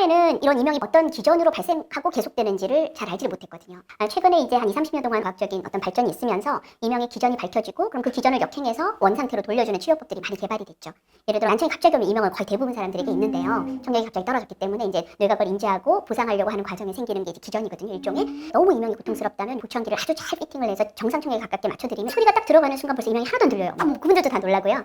과거에는 이런 이명이 어떤 기전으로 발생하고 계속되는지를 잘 알지를 못했거든요. 아, 최근에 이제 한 2, 30년 동안 과학적인 어떤 발전이 있으면서 이명의 기전이 밝혀지고 그럼 그 기전을 역행해서 원상태로 돌려주는 치료법들이 많이 개발이 됐죠. 예를 들어 난청이 갑자기 오면 이명은 거의 대부분 사람들에게 있는데요. 청력이 갑자기 떨어졌기 때문에 이제 뇌가 그걸 인지하고 보상하려고 하는 과정에 생기는 게 이제 기전이거든요. 일종의 너무 이명이 고통스럽다면 보청기를 아주 잘 피팅을 해서 정상 청력에 가깝게 맞춰드리면 소리가 딱 들어가는 순간 벌써 이명이 하나도 안 들려요. 어머, 그분들도 다 놀라고요.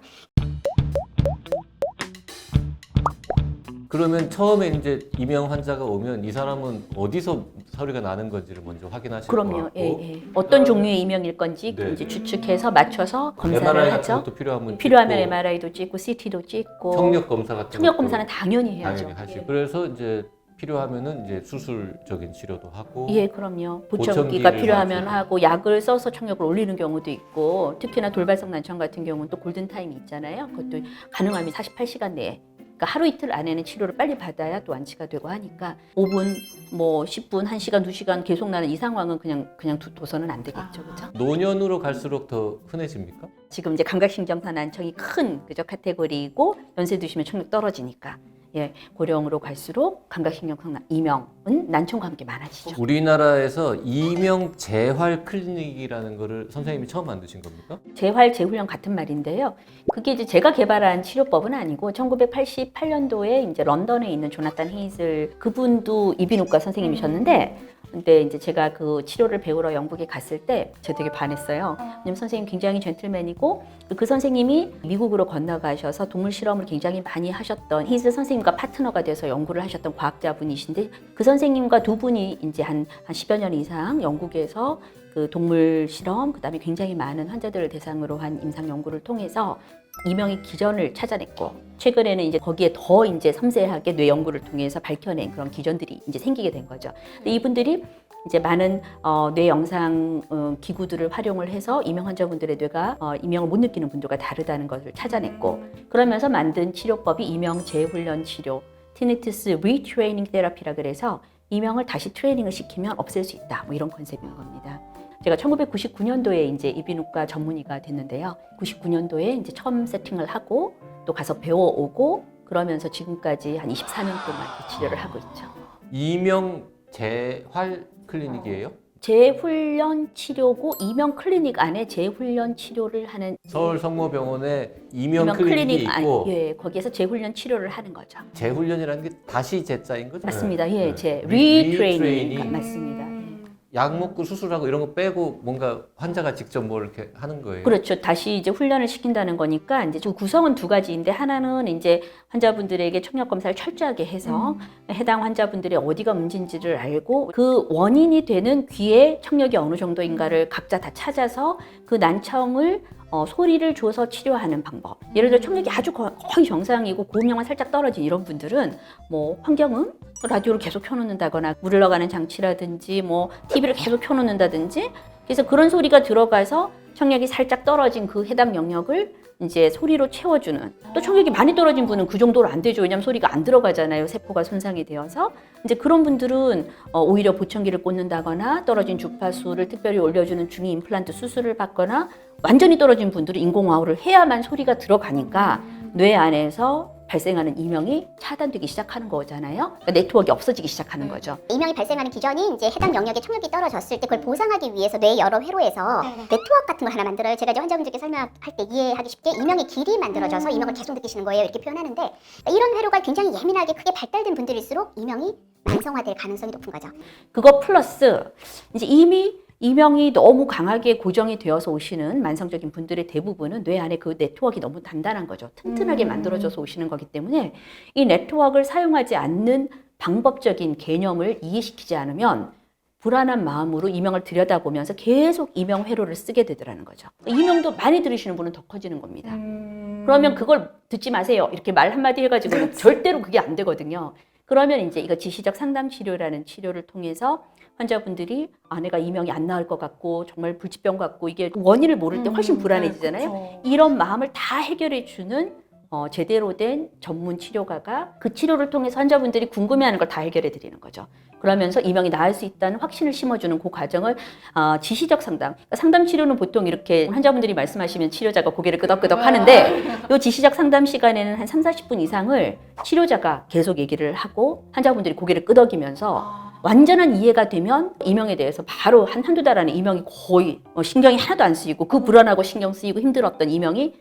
그러면 처음에 이제 이명 환자가 오면 이 사람은 어디서 소리가 나는 건지를 먼저 확인하실 것 그럼요. 같고 예, 예. 어떤 종류의 이명일 건지 네. 이제 추측해서 맞춰서 검사를 MRI 같은 하죠. 것도 필요하면 필요하면 찍고, MRI도 찍고 CT도 찍고 청력 검사 같은 청력 것도 검사는 당연히 해야죠. 당연히 하시고 예. 그래서 이제 필요하면은 이제 수술적인 치료도 하고 예, 그럼요. 보청기가 보청기를 필요하면. 하고 약을 써서 청력을 올리는 경우도 있고 특히나 돌발성 난청 같은 경우는 또 골든 타임이 있잖아요. 그것도 가능하면 48시간 내에 그러니까 하루 이틀 안에는 치료를 빨리 받아야 또 완치가 되고 하니까 5분, 뭐 10분, 1시간, 2시간 계속 나는 이 상황은 그냥 그냥 두- 둬서는 안 되겠죠. 그렇죠? 노년으로 갈수록 더 흔해집니까? 지금 이제 감각신경파 난청이 큰 그저 카테고리이고 연세 드시면 청력 떨어지니까 예, 고령으로 갈수록 감각신경파 난- 이명은 난청과 함께 많아지죠. 우리나라에서 이명 재활 클리닉이라는 거를 선생님이 처음 만드신 겁니까? 재활 재훈련 같은 말인데요. 그게 이제 제가 개발한 치료법은 아니고 1988년도에 이제 런던에 있는 조나탄 헤이즐 그분도 이비인후과 선생님이셨는데 근데 이제 제가 그 치료를 배우러 영국에 갔을 때 제가 되게 반했어요. 왜냐면 선생님 굉장히 젠틀맨이고 그 선생님이 미국으로 건너가셔서 동물 실험을 굉장히 많이 하셨던 헤이즐 선생님과 파트너가 돼서 연구를 하셨던 과학자분이신데 그 선생님과 두 분이 이제 한, 한 10여 년 이상 영국에서 그 동물 실험, 그 다음에 굉장히 많은 환자들을 대상으로 한 임상 연구를 통해서 이명의 기전을 찾아냈고 최근에는 이제 거기에 더 이제 섬세하게 뇌 연구를 통해서 밝혀낸 그런 기전들이 이제 생기게 된 거죠. 근데 이분들이 이제 많은 어, 뇌 영상 어, 기구들을 활용을 해서 이명 환자분들의 뇌가 어, 이명을 못 느끼는 분들과 다르다는 것을 찾아냈고 그러면서 만든 치료법이 이명 재훈련 치료, 티니투스 리트레이닝 테라피라 그래서 이명을 다시 트레이닝을 시키면 없앨 수 있다. 뭐 이런 컨셉인 겁니다. 제가 1999년도에 이제 이비인후과 전문의가 됐는데요. 99년도에 이제 처음 세팅을 하고 또 가서 배워오고 그러면서 지금까지 한 24년 동안 이 치료를 하고 있죠. 이명 재활 클리닉이에요? 재훈련 치료고 이명 클리닉 안에 재훈련 치료를 하는 서울 성모병원에 이명, 이명 클리닉이 안- 있고 예, 거기에서 재훈련 치료를 하는 거죠. 재훈련이라는 게 다시 재자인 거죠? 맞습니다. 네. 예, 네. 제 리- 리트레이닝 리트레이닝. 맞습니다. 예. 약 먹고 수술하고 이런 거 빼고 뭔가 환자가 직접 뭘 이렇게 하는 거예요. 그렇죠. 다시 이제 훈련을 시킨다는 거니까 이제 그 구성은 두 가지인데 하나는 이제 환자분들에게 청력 검사를 철저하게 해서 해당 환자분들의 어디가 문제인지를 알고 그 원인이 되는 귀의 청력이 어느 정도인가를 각자 다 찾아서 그 난청을 어, 소리를 줘서 치료하는 방법. 예를 들어 청력이 아주 거- 거의 정상이고 고음량만 살짝 떨어진 이런 분들은 뭐 환경음 라디오를 계속 켜놓는다거나 물을 넣어가는 장치라든지 뭐 TV를 계속 켜놓는다든지 그래서 그런 소리가 들어가서 청력이 살짝 떨어진 그 해당 영역을 이제 소리로 채워주는 또 청력이 많이 떨어진 분은 그 정도로 안 되죠. 왜냐하면 소리가 안 들어가잖아요. 세포가 손상이 되어서. 이제 그런 분들은 어, 오히려 보청기를 꽂는다거나 떨어진 주파수를 특별히 올려주는 중위 임플란트 수술을 받거나 완전히 떨어진 분들은 인공와우를 해야만 소리가 들어가니까 뇌 안에서 발생하는 이명이 차단되기 시작하는 거잖아요 그러니까 네트워크가 없어지기 시작하는 거죠 이명이 발생하는 기전이 이제 해당 영역에 청력이 떨어졌을 때 그걸 보상하기 위해서 뇌 여러 회로에서 네트워크 같은 걸 하나 만들어요. 제가 이제 환자분들께 설명할 때 이해하기 쉽게 이명의 길이 만들어져서 이명을 계속 느끼시는 거예요. 이렇게 표현하는데 이런 회로가 굉장히 예민하게 크게 발달된 분들일수록 이명이 만성화될 가능성이 높은 거죠. 그거 플러스 이제 이미 이명이 너무 강하게 고정이 되어서 오시는 만성적인 분들의 대부분은 뇌 안에 그 네트워크가 너무 단단한 거죠. 튼튼하게 만들어져서 오시는 거기 때문에 이 네트워크를 사용하지 않는 방법적인 개념을 이해시키지 않으면 불안한 마음으로 이명을 들여다보면서 계속 이명 회로를 쓰게 되더라는 거죠. 이명도 많이 들으시는 분은 더 커지는 겁니다. 그러면 그걸 듣지 마세요. 이렇게 말 한마디 해가지고는 절대로 그게 안 되거든요. 그러면 이제 이거 지시적 상담 치료라는 치료를 통해서 환자분들이 아 내가 이명이 안 나을 것 같고 정말 불치병 같고 이게 원인을 모를 때 훨씬 불안해지잖아요. 이런 마음을 다 해결해 주는 어, 제대로 된 전문 치료가가 그 치료를 통해서 환자분들이 궁금해하는 걸 다 해결해 드리는 거죠. 그러면서 이명이 나을 수 있다는 확신을 심어주는 그 과정을 어, 지시적 상담. 그러니까 상담 치료는 보통 이렇게 환자분들이 말씀하시면 치료자가 고개를 끄덕끄덕 하는데 이 지시적 상담 시간에는 한 3, 40분 이상을 치료자가 계속 얘기를 하고 환자분들이 고개를 끄덕이면서 완전한 이해가 되면 이명에 대해서 바로 한 한두 달 안에 이명이 거의 어, 신경이 하나도 안 쓰이고 그 불안하고 신경 쓰이고 힘들었던 이명이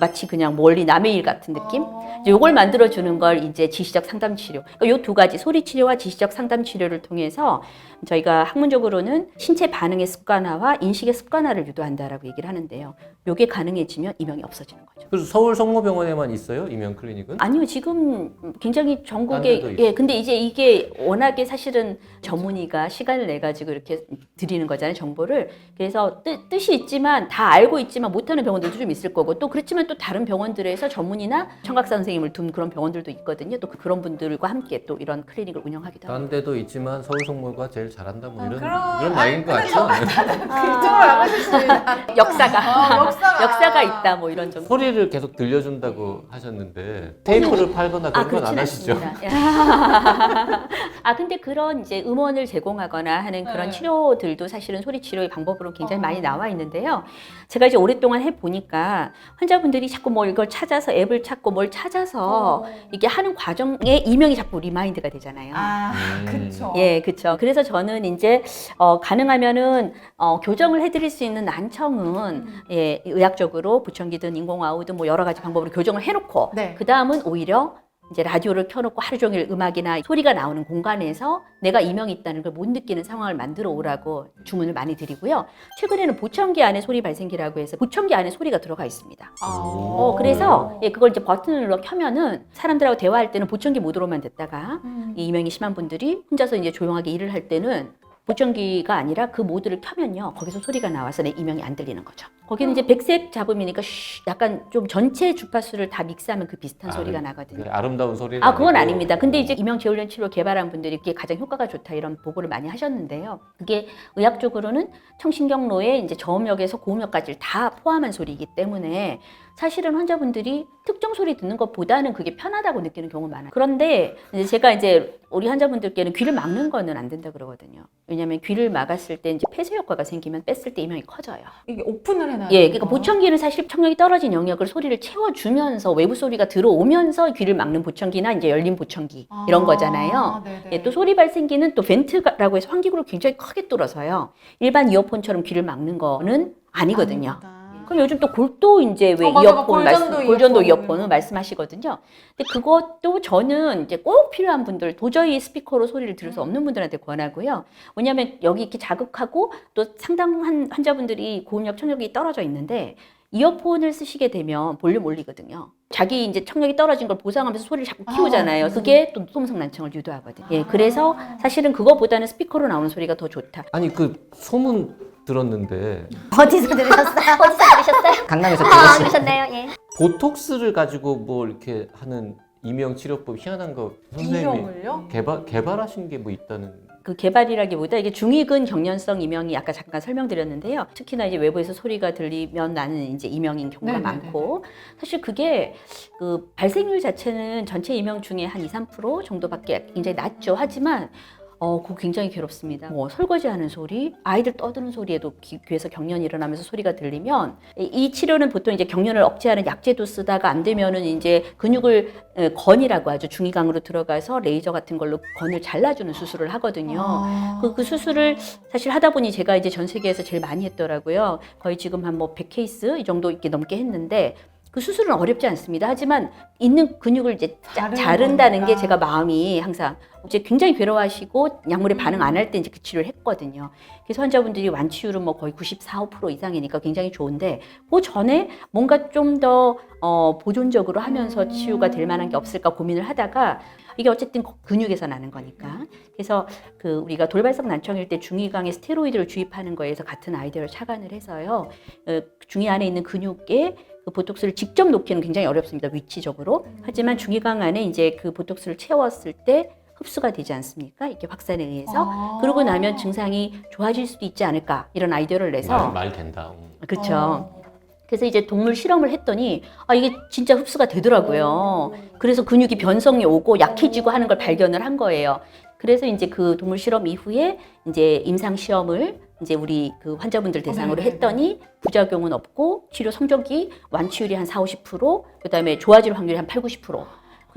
마치 그냥 멀리 남의 일 같은 느낌? 이제 요걸 만들어 주는 걸 이제 지시적 상담 치료. 그러니까 요두 가지 소리 치료와 지시적 상담 치료를 통해서 저희가 학문적으로는 신체 반응의 습관화와 인식의 습관화를 유도한다라고 얘기를 하는데요. 요게 가능해지면 이명이 없어지는 거죠. 그래서 서울 성모병원에만 있어요? 이명 클리닉은? 아니요, 지금 굉장히 전국에? 예, 근데 이제 이게 워낙에 사실은 전문의가 시간을 내 가지고 이렇게 드리는 거잖아요, 정보를. 그래서 뜻, 뜻이 있지만 다 알고 있지만 못하는 병원들도 좀 있을 거고 또 그렇지 만 또 다른 병원들에서 전문의나 청각사 선생님을 둔 그런 병원들도 있거든요. 또 그- 그런 분들과 함께 또 이런 클리닉을 운영하기도 하고. 딴 데도 있지만 서울 성모가 제일 잘한다 뭐 아, 이런 그럼- 그런 말인 것 같죠? 그쪽으로 나가셨지. 역사가 어, 역사가. 역사가 있다 뭐 이런 정도. 소리를 계속 들려준다고 하셨는데 테이프를 팔거나 그런 건 안 하시죠? 않습니다. 아 근데 그런 이제 음원을 제공하거나 하는 그런 네. 치료들도 사실은 소리 치료의 방법으로 굉장히 많이 나와 있는데요. 제가 이제 오랫동안 해 보니까 환자 분들이 자꾸 뭐 이걸 찾아서 앱을 찾고 뭘 찾아서 이게 하는 과정에 이명이 자꾸 리마인드가 되잖아요. 아, 음. 그쵸. 예, 그렇죠. 그래서 저는 이제 어, 가능하면은 어, 교정을 해드릴 수 있는 난청은 예, 의학적으로 부청기든 인공아우든 뭐 여러 가지 방법으로 교정을 해놓고 네. 그 다음은 오히려 이제 라디오를 켜놓고 하루 종일 음악이나 소리가 나오는 공간에서 내가 이명이 있다는 걸 못 느끼는 상황을 만들어 오라고 주문을 많이 드리고요. 최근에는 보청기 안에 소리 발생기라고 해서 보청기 안에 소리가 들어가 있습니다. 아. 어, 그래서 예, 그걸 이제 버튼을 눌러 켜면은 사람들하고 대화할 때는 보청기 모드로만 듣다가 음. 이 이명이 심한 분들이 혼자서 이제 조용하게 일을 할 때는 보청기가 아니라 그 모드를 켜면요 거기서 소리가 나와서 내 이명이 안 들리는 거죠. 거기는 이제 백색 잡음이니까 쉬, 약간 좀 전체 주파수를 다 믹스하면 그 비슷한 소리가 나거든요. 네, 아름다운 소리는 아, 그건 아니고. 아닙니다. 근데 이제 이명 재훈련 치료 개발한 분들이 그게 가장 효과가 좋다 이런 보고를 많이 하셨는데요. 그게 의학적으로는 청신경로의 이제 저음역에서 고음역까지를 다 포함한 소리이기 때문에 사실은 환자분들이 특정 소리 듣는 것보다는 그게 편하다고 느끼는 경우가 많아요. 그런데 이제 제가 이제 우리 환자분들께는 귀를 막는 거는 안 된다 그러거든요. 왜냐하면 귀를 막았을 때 이제 폐쇄 효과가 생기면 뺐을 때 이명이 커져요. 이게 오픈을 해놔야 예, 그러니까 거. 보청기는 사실 청력이 떨어진 영역을 소리를 채워주면서 외부 소리가 들어오면서 귀를 막는 보청기나 이제 열린 보청기 이런 아, 거잖아요. 예, 또 소리 발생기는 또 벤트라고 해서 환기구를 굉장히 크게 뚫어서요. 일반 이어폰처럼 귀를 막는 거는 아니거든요. 아닙니다. 그럼 요즘 또 골도 이제 왜 어, 맞아, 이어폰 말씀, 골전도 골전도 이어폰. 이어폰을 말씀하시거든요. 근데 그것도 저는 이제 꼭 필요한 분들 도저히 스피커로 소리를 들을 수 없는 분들한테 권하고요. 왜냐하면 여기 이렇게 자극하고 또 상당한 환자분들이 고음력 청력이 떨어져 있는데 이어폰을 쓰시게 되면 볼륨 올리거든요. 자기 이제 청력이 떨어진 걸 보상하면서 소리를 자꾸 키우잖아요. 아, 그게 또 소음성 난청을 유도하거든요. 예, 그래서 사실은 그거보다는 스피커로 나오는 소리가 더 좋다. 아니 그 소문 들었는데 어디서 들으셨어요? 강남에서 아, 들었어요. 그러셨네요. 예. 보톡스를 가지고 뭐 이렇게 하는 이명 치료법 희한한 거 선생님이 이명을요? 개발 개발하신 게 뭐 있다는 그 개발이라기보다 이게 중위근 경련성 이명이 아까 잠깐 설명드렸는데요. 특히나 이제 외부에서 소리가 들리면 나는 이제 이명인 경우가 네네네네. 많고 사실 그게 그 발생률 자체는 전체 이명 중에 한 2, 3% 정도밖에 굉장히 낮죠. 하지만 어, 그거 굉장히 괴롭습니다. 뭐 설거지하는 소리, 아이들 떠드는 소리에도 귀, 귀에서 경련이 일어나면서 소리가 들리면 이, 이 치료는 보통 이제 경련을 억제하는 약제도 쓰다가 안 되면은 이제 근육을 에, 건이라고 하죠. 중이강으로 들어가서 레이저 같은 걸로 건을 잘라주는 수술을 하거든요. 아. 그, 그 수술을 사실 하다 보니 제가 이제 전 세계에서 제일 많이 했더라고요. 거의 지금 한 뭐 100케이스 이 정도 이렇게 넘게 했는데 그 수술은 어렵지 않습니다. 하지만 있는 근육을 이제 짜- 자르는 자른다는 게. 제가 마음이 항상 이제 굉장히 괴로워하시고 약물에 반응 안 할 때 이제 그 치료를 했거든요. 그래서 환자분들이 완치율은 뭐 거의 94, 5% 이상이니까 굉장히 좋은데 그 전에 뭔가 좀 더 어, 보존적으로 하면서 음. 치유가 될 만한 게 없을까 고민을 하다가 이게 어쨌든 거- 근육에서 나는 거니까. 그래서 그 우리가 돌발성 난청일 때 중이강에 스테로이드를 주입하는 거에서 같은 아이디어를 착안을 해서요. 어, 중이 안에 있는 근육에 그 보톡스를 직접 놓기는 굉장히 어렵습니다. 위치적으로. 하지만 중이강 안에 이제 그 보톡스를 채웠을 때 흡수가 되지 않습니까? 이렇게 확산에 의해서. 아. 그러고 나면 증상이 좋아질 수도 있지 않을까 이런 아이디어를 내서 말, 말 된다. 음. 그렇죠. 어. 그래서 이제 동물 실험을 했더니 아 이게 진짜 흡수가 되더라고요. 그래서 근육이 변성이 오고 약해지고 하는 걸 발견을 한 거예요. 그래서 이제 그 동물 실험 이후에 이제 임상 시험을 이제 우리 그 환자분들 대상으로 네네네. 했더니 부작용은 없고 치료 성적이 완치율이 한 4, 50%, 그다음에 좋아질 확률이 한 8, 90%.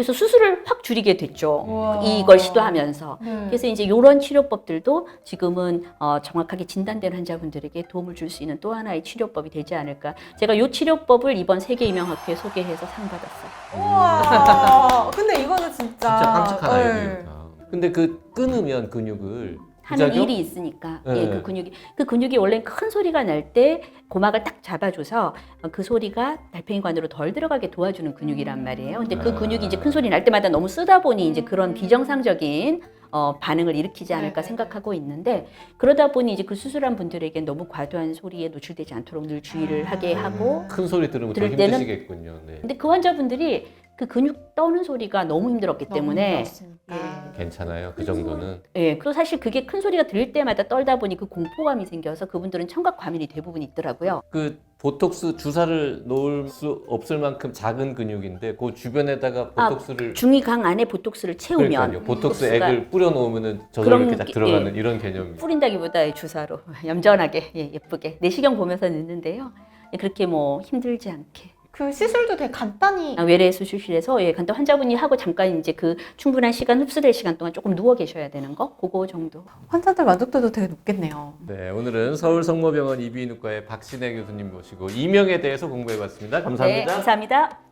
그래서 수술을 확 줄이게 됐죠. 우와. 이걸 시도하면서. 네. 그래서 이제 이런 치료법들도 지금은 어, 정확하게 진단된 환자분들에게 도움을 줄 수 있는 또 하나의 치료법이 되지 않을까. 제가 이 치료법을 이번 세계 임용학회에 소개해서 상 받았어요. 우와. 근데 이거는 진짜. 진짜 깜찍한 네. 아이디어다. 근데 그 끊으면 근육을 하는 부작용? 일이 있으니까 네. 예, 그 근육이 그 근육이 원래 큰 소리가 날 때 고막을 딱 잡아줘서 그 소리가 달팽이관으로 덜 들어가게 도와주는 근육이란 말이에요. 근데 그 아. 근육이 이제 큰 소리 날 때마다 너무 쓰다 보니 이제 그런 비정상적인 어, 반응을 일으키지 않을까 네. 생각하고 있는데 그러다 보니 이제 그 수술한 분들에게 너무 과도한 소리에 노출되지 않도록 늘 주의를 아. 하게 하고 큰 소리 들으면 더 들을 때는- 힘드시겠군요. 네. 근데 그 환자분들이 그 근육 떠는 소리가 너무 힘들었기 너무 때문에 힘들었으니까. 괜찮아요. 그 정도는. 예, 그리고 사실 그게 큰 소리가 들릴 때마다 떨다 보니 그 공포감이 생겨서 그분들은 청각 과민이 대부분 있더라고요. 그 보톡스 주사를 놓을 수 없을 만큼 작은 근육인데 그 주변에다가 아, 보톡스를 중이강 안에 보톡스를 채우면 그러니까요. 보톡스 보톡스가 액을 뿌려 놓으면은 저절로 그런 이렇게 딱 게- 들어가는 이런 개념이. 뿌린다기보다 주사로 얌전하게 예, 예쁘게 내시경 보면서 넣는데요. 예, 그렇게 뭐 힘들지 않게 그 시술도 되게 간단히. 아, 외래 수술실에서 예, 간단 환자분이 하고 잠깐 이제 그 충분한 시간 흡수될 시간 동안 조금 누워 계셔야 되는 거 그거 정도. 환자들 만족도도 되게 높겠네요. 네, 오늘은 서울 성모병원 이비인후과의 박신혜 교수님 모시고 이명에 대해서 공부해봤습니다. 감사합니다. 네, 감사합니다.